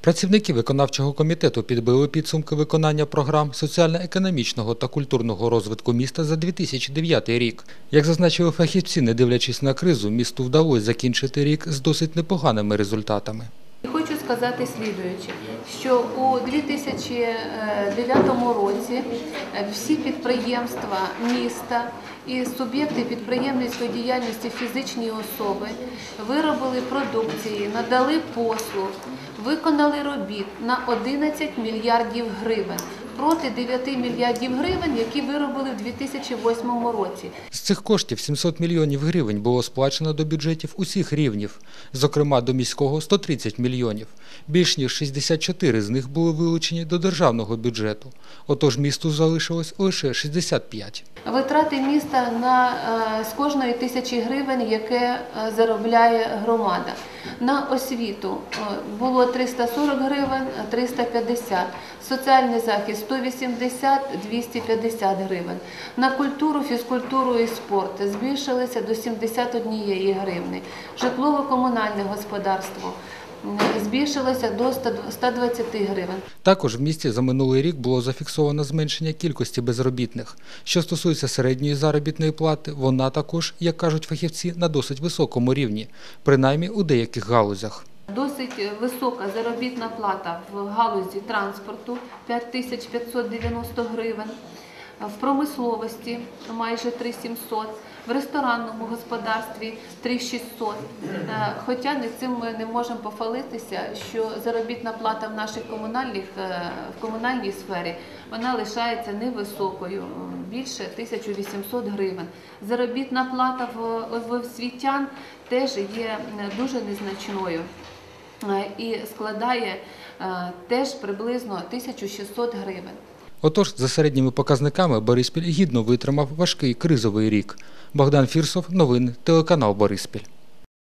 Працівники виконавчого комітету підбили підсумки виконання програм соціально-економічного та культурного розвитку міста за 2009 рік. Як зазначили фахівці, не дивлячись на кризу, місту вдалося закінчити рік з досить непоганими результатами. Хочу сказати слідуюче, що у 2009 році е, всі підприємства міста і суб'єкти підприємницької діяльності фізичні особи виробили продукції, надали послуг, виконали робіт на 11 мільярдів гривень проти 9 мільярдів гривень, які виробили в 2008 році. З цих коштів 700 мільйонів гривень було сплачено до бюджетів усіх рівнів, зокрема до міського 130 мільйонів. Більш ніж 64 з них були вилучені до державного бюджету. Отож місту залишилось лише 65. Витрати міста на е, з кожної тисячі гривень, яке е, заробляє громада. На освіту е, було 340 гривень, 350. Соціальний захист 180, 250 гривень. На культуру, фізкультуру і спорт збільшилися до 71 гривни. Житлово-комунальне господарство збільшилося до 120 гривень. Також в місті за минулий рік було зафіксовано зменшення кількості безробітних. Що стосується середньої заробітної плати, вона також, як кажуть фахівці, на досить високому рівні, принаймні у деяких галузях. Досить висока заробітна плата в галузі транспорту 5590 гривень, в промисловості майже 3700, в ресторанному господарстві 3600. Е, Хоча не цим ми не можемо похвалитися, що заробітна плата в наших комунальних е, в комунальній сфері вона лишається невисокою, більше 1800 гривень. Заробітна плата в, освітян теж є е, дуже незначною і складає е, теж приблизно 1600 гривень. Отож, за середніми показниками Бориспіль гідно витримав важкий кризовий рік. Богдан Фірсов, новини, телеканал Бориспіль.